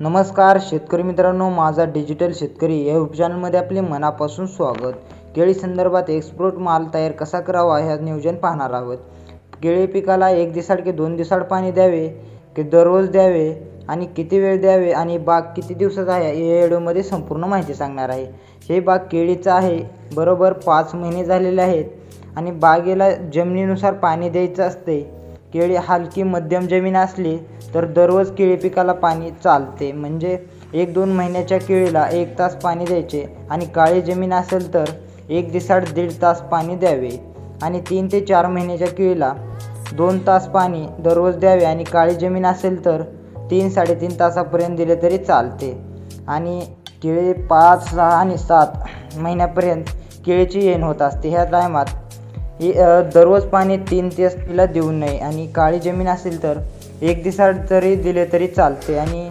नमस्कार शेतकरी मित्रांनो माझा डिजिटल शेतकरी या यूट्यूब चॅनलमध्ये आपले मनापासून स्वागत. केळी संदर्भात एक्सपोर्ट माल तयार कसा करावा ह्या नियोजन पाहणार आहोत. केळी पिकाला एक दिसाड की दोन दिवसाड पाणी द्यावे की दररोज द्यावे आणि किती वेळ द्यावे आणि बाग किती दिवसाचा आहे या व्हिडिओमध्ये संपूर्ण माहिती सांगणार आहे. हे बाग केळीचं आहे बरोबर पाच महिने झालेले आहेत आणि बागेला जमिनीनुसार पाणी द्यायचं असते केळी हलकी मध्यम जमीन असली तर दररोज केळी पिकाला पाणी चालते. म्हणजे एक दोन महिन्याच्या केळीला एक तास पाणी द्यायचे आणि काळी जमीन असेल तर एक दिसाड दीड तास पाणी द्यावे आणि तीन ते चार महिन्याच्या केळीला दोन तास पाणी दररोज द्यावे आणि काळी जमीन असेल तर तीन साडेतीन तासापर्यंत दिले तरी चालते. आणि केळी पाच सहा आणि सात महिन्यापर्यंत केळीची येण होत असते. ह्या टायमात ही दररोज पाणी तीन तासला देऊ नये. आणि काळी जमीन असेल तर एक दिसाड तरी दिले तरी चालते. आणि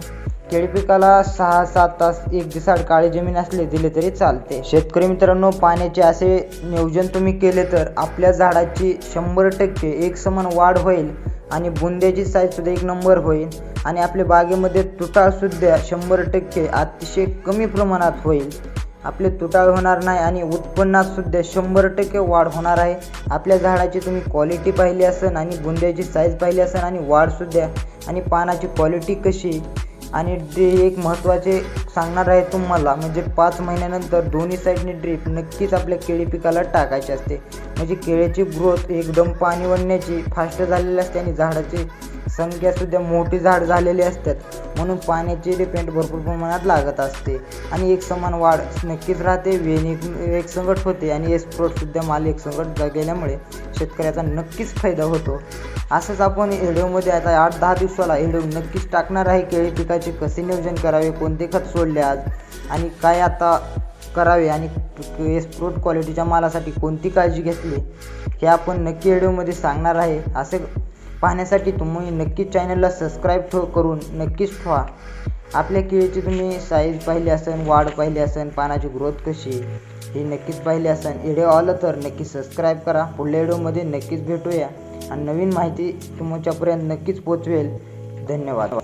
केळी पिकाला सहा सात तास एक दिसाड काळी जमीन असले दिले तरी चालते. शेतकरी मित्रांनो पाण्याचे असे नियोजन तुम्ही केले तर आपल्या झाडाची शंभर टक्के एक समान वाढ होईल आणि बुंद्याची साईजसुद्धा एक नंबर होईल. आणि आपल्या बागेमध्ये तुटाळसुद्धा शंभर टक्के अतिशय कमी प्रमाणात होईल. आपले तुटाळ होणार नाही आणि उत्पन्नात सुद्धा शंभर टक्के वाढ होणार आहे. आपल्या झाडाची तुम्ही क्वालिटी पाहिली असेल आणि बुंद्याची साईज पाहिली असेल आणि वाढसुद्धा आणि पानाची क्वालिटी कशी आणि ते एक महत्त्वाचे सांगणार आहे तुम्हाला म्हणजे पाच महिन्यानंतर दोन्ही साईडने ड्रीप नक्कीच आपल्या केळी पिकाला टाकायची असते. म्हणजे केळीची ग्रोथ एकदम पाणी वळण्याची फास्ट झालेली असते आणि झाडाची संख्यासुद्धा मोठी झाड झालेली असतात. म्हणून पाण्याची डिपेंड भरपूर प्रमाणात लागत असते. आणि एक समान वाढ नक्कीच राहते वेणी एक संकट होते आणि एक्सपोर्टसुद्धा माल एक संकट गेल्यामुळे शेतकऱ्याचा नक्कीच फायदा होतो. असंच आपण व्हिडिओमध्ये आता आठ दहा दिवसाला एडिओ नक्कीच टाकणार आहे. केळी पिकाचे कसे नियोजन करावे कोणते खत सोडले आज आणि काय आता करावे आणि एक्सपोर्ट क्वालिटीच्या मालासाठी कोणती काळजी घेतली हे आपण नक्की व्हिडिओमध्ये सांगणार आहे. असे पाहण्यासाठी तुम्ही नक्कीच चॅनलला सबस्क्राईब ठेव करून नक्कीच ठेवा. आपल्या केळीची तुम्ही साईज पाहिली असेल वाढ पाहिली असेल पानाची ग्रोथ कशी ही नक्कीच पाहिली असेल. व्हिडिओ आलं तर नक्की सबस्क्राईब करा. पुढल्या व्हिडिओमध्ये नक्कीच भेटूया. आणि नवीन माहिती तुमच्यापर्यंत नक्कीच पोचवेल धन्यवाद.